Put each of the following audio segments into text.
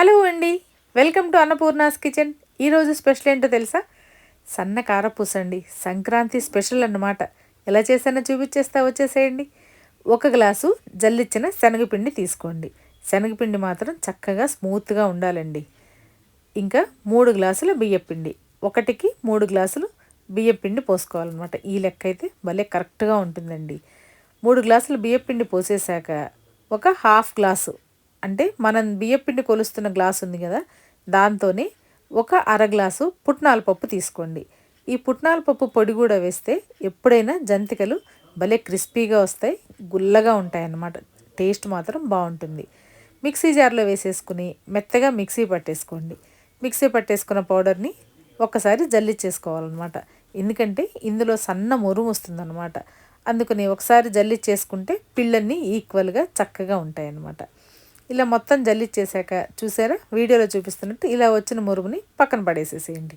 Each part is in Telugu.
హలో అండి. Welcome to Annapurna's kitchen. ఈరోజు స్పెషల్ ఏంటో తెలుసా? సన్న కారపూస అండి సంక్రాంతి స్పెషల్ అన్నమాట. ఎలా చేసానో చూపించేస్తా వచ్చేసేయండి. ఒక గ్లాసు జల్లిచ్చిన శనగపిండి తీసుకోండి. శనగపిండి మాత్రం చక్కగా స్మూత్గా ఉండాలండి. ఇంకా మూడు గ్లాసుల బియ్యపిండి. ఒకటికి మూడు గ్లాసులు బియ్యపిండి పోసుకోవాలన్నమాట. ఈ లెక్క అయితే భలే కరెక్ట్గా ఉంటుందండి. మూడు గ్లాసులు బియ్యపిండి పోసేసాక ఒక హాఫ్ గ్లాసు అంటే మనం బియ్యపిండి కొలుస్తున్న గ్లాస్ ఉంది కదా దాంతోనే ఒక అర గ్లాసు పుట్నాల పప్పు తీసుకోండి. ఈ పుట్నాల పప్పు పొడి కూడా వేస్తే ఎప్పుడైనా జంతికలు భలే క్రిస్పీగా వస్తాయి గుల్లగా ఉంటాయి అన్నమాట టేస్ట్ మాత్రం బాగుంటుంది. మిక్సీ జార్లో వేసేసుకుని మెత్తగా మిక్సీ పట్టేసుకోండి. మిక్సీ పట్టేసుకున్న పౌడర్ని ఒక్కసారి జల్లిచ్చేసుకోవాలన్నమాట. ఎందుకంటే ఇందులో సన్న మురుము వస్తుందన్నమాట. అందుకని ఒకసారి జల్లిచ్చేసుకుంటే పిల్లల్ని ఈక్వల్గా చక్కగా ఉంటాయి అన్నమాట ఇలా మొత్తం జల్లిచ్చేసాక చూసారా? వీడియోలో చూపిస్తున్నట్టు ఇలా వచ్చిన మురుగుని పక్కన పడేసేసేయండి.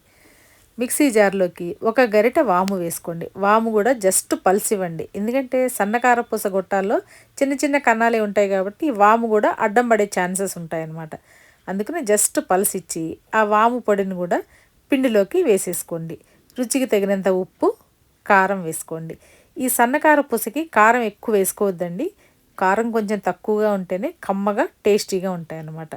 మిక్సీ జార్లోకి ఒక గరిట వాము వేసుకోండి. వాము కూడా జస్ట్ పల్స్ ఇవ్వండి. ఎందుకంటే సన్నకార పూస గొట్టాల్లో చిన్న చిన్న కన్నాలే ఉంటాయి కాబట్టి వాము కూడా అడ్డం పడే ఛాన్సెస్ ఉంటాయన్నమాట. అందుకని జస్ట్ పల్స్ ఇచ్చి ఆ వాము పొడిని కూడా పిండిలోకి వేసేసుకోండి. రుచికి తగినంత ఉప్పు కారం వేసుకోండి. ఈ సన్నకార పూసకి కారం ఎక్కువ వేసుకోవద్దండి. కారం కొంచెం తక్కువగా ఉంటేనే కమ్మగా టేస్టీగా ఉంటాయి అన్నమాట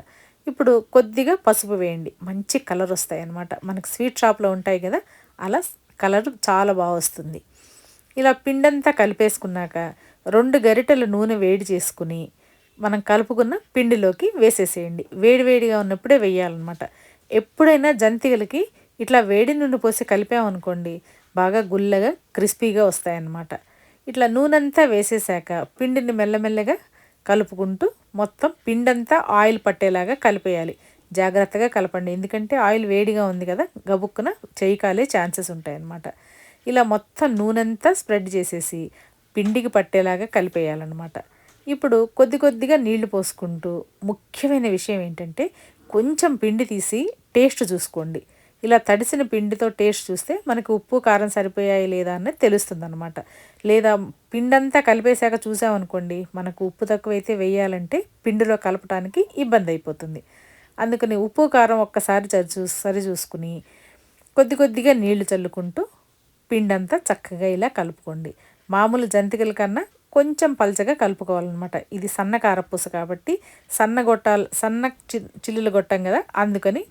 ఇప్పుడు కొద్దిగా పసుపు వేయండి. మంచి కలర్ వస్తాయి అన్నమాట మనకు స్వీట్ షాప్లో ఉంటాయి కదా అలా కలర్ చాలా బాగా వస్తుంది. ఇలా పిండంతా కలిపేసుకున్నాక రెండు గరిటెల నూనె వేడి చేసుకుని మనం కలుపుకున్న పిండిలోకి వేసేసేయండి. వేడివేడిగా ఉన్నప్పుడే వేయాలన్నమాట. ఎప్పుడైనా జంతికలకి ఇట్లా వేడి నూనె పోసి కలిపామనుకోండి బాగా గుల్లగా క్రిస్పీగా వస్తాయన్నమాట. ఇట్లా నూనెంతా వేసేసాక పిండిని మెల్లమెల్లగా కలుపుకుంటూ మొత్తం పిండంతా ఆయిల్ పట్టేలాగా కలిపేయాలి. జాగ్రత్తగా కలపండి. ఎందుకంటే ఆయిల్ వేడిగా ఉంది కదా గబుక్కున చేయి కాలే ఛాన్సెస్ ఉంటాయన్నమాట ఇలా మొత్తం నూనెంతా స్ప్రెడ్ చేసేసి పిండికి పట్టేలాగా కలిపేయాలన్నమాట. ఇప్పుడు కొద్ది కొద్దిగా నీళ్ళు పోసుకుంటూ ముఖ్యమైన విషయం ఏంటంటే కొంచెం పిండి తీసి టేస్ట్ చూసుకోండి. ఇలా తడిసిన పిండితో టేస్ట్ చూస్తే మనకి ఉప్పు కారం సరిపోయాయి లేదా అనేది తెలుస్తుంది అనమాట లేదా పిండంతా కలిపేశాక చూసామనుకోండి మనకు ఉప్పు తక్కువైతే వేయాలంటే పిండిలో కలపడానికి ఇబ్బంది అయిపోతుంది. అందుకని ఉప్పు కారం ఒక్కసారి చూ సరి చూసుకుని కొద్ది కొద్దిగా నీళ్ళు చల్లుకుంటూ పిండంతా చక్కగా ఇలా కలుపుకోండి. మామూలు జంతికల కన్నా కొంచెం పలచగా కలుపుకోవాలన్నమాట. ఇది సన్న కారపూస కాబట్టి సన్న గొట్టాలు సన్న చిల్లులు గొట్టం కదా అందుకని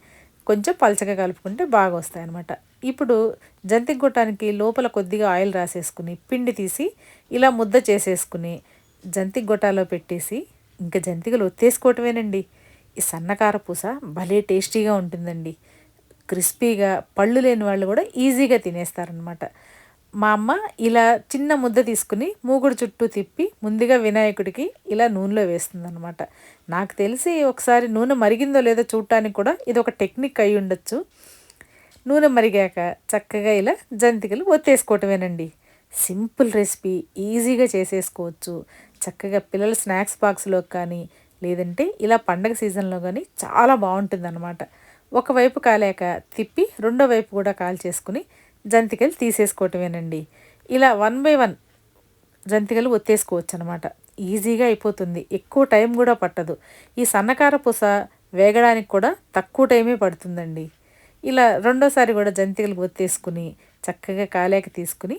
కొంచెం పలచగా కలుపుకుంటే బాగా వస్తాయి అనమాట ఇప్పుడు జంతిక గొట్టానికి లోపల కొద్దిగా ఆయిల్ రాసేసుకుని పిండి తీసి ఇలా ముద్ద చేసేసుకుని జంతిక గొట్టాలో పెట్టేసి ఇంకా జంతికలు ఒత్తేసుకోవటమేనండి. ఈ సన్నకార పూస భలే టేస్టీగా ఉంటుందండి. క్రిస్పీగా పళ్ళు లేని వాళ్ళు కూడా ఈజీగా తినేస్తారనమాట మా అమ్మ ఇలా చిన్న ముద్ద తీసుకుని మూగుడు చుట్టూ తిప్పి ముందుగా వినాయకుడికి ఇలా నూనెలో వేస్తుంది అనమాట నాకు తెలిసి ఒకసారి నూనె మరిగిందో లేదో చూడటానికి కూడా ఇది ఒక టెక్నిక్ అయి ఉండొచ్చు. నూనె మరిగాక చక్కగా ఇలా జంతికలు ఒత్తేసుకోవటమేనండి. సింపుల్ రెసిపీ ఈజీగా చేసేసుకోవచ్చు. చక్కగా పిల్లల స్నాక్స్ బాక్స్లో కానీ లేదంటే ఇలా పండగ సీజన్లో కానీ చాలా బాగుంటుంది అనమాట ఒకవైపు కాలేక తిప్పి రెండో వైపు కూడా కాల్ చేసుకుని జంతికలు తీసేసుకోవటమేనండి. ఇలా వన్ బై వన్ జంతికలు ఒత్తేసుకోవచ్చు అనమాట ఈజీగా అయిపోతుంది. ఎక్కువ టైం కూడా పట్టదు. ఈ సన్నకార పూస వేగడానికి కూడా తక్కువ టైమే పడుతుందండి. ఇలా రెండోసారి కూడా జంతికలు ఒత్తేసుకుని చక్కగా కాలేక తీసుకుని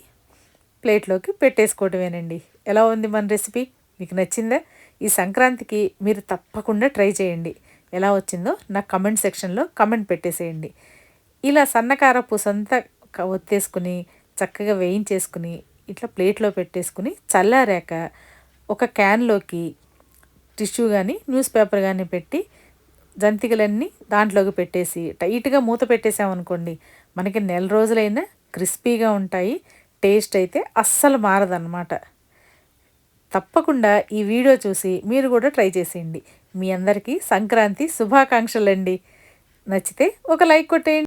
ప్లేట్లోకి పెట్టేసుకోవటమేనండి. ఎలా ఉంది మన రెసిపీ? మీకు నచ్చిందా? ఈ సంక్రాంతికి మీరు తప్పకుండా ట్రై చేయండి. ఎలా వచ్చిందో నా కమెంట్ సెక్షన్లో కమెంట్ పెట్టేసేయండి. ఇలా సన్నకార పూసంతా ఒత్తేసుకుని చక్కగా వేయించేసుకుని ఇట్లా ప్లేట్లో పెట్టేసుకుని చల్లారాక ఒక క్యాన్లోకి టిష్యూ కానీ న్యూస్ పేపర్ కానీ పెట్టి జంతికలన్నీ దాంట్లోకి పెట్టేసి టైట్గా మూత పెట్టేసామనుకోండి మనకి నెల రోజులైనా క్రిస్పీగా ఉంటాయి టేస్ట్ అయితే అస్సలు మారదన్నమాట. తప్పకుండా ఈ వీడియో చూసి మీరు కూడా ట్రై చేసేయండి. మీ అందరికీ సంక్రాంతి శుభాకాంక్షలండి. నచ్చితే ఒక లైక్ కొట్టేయండి.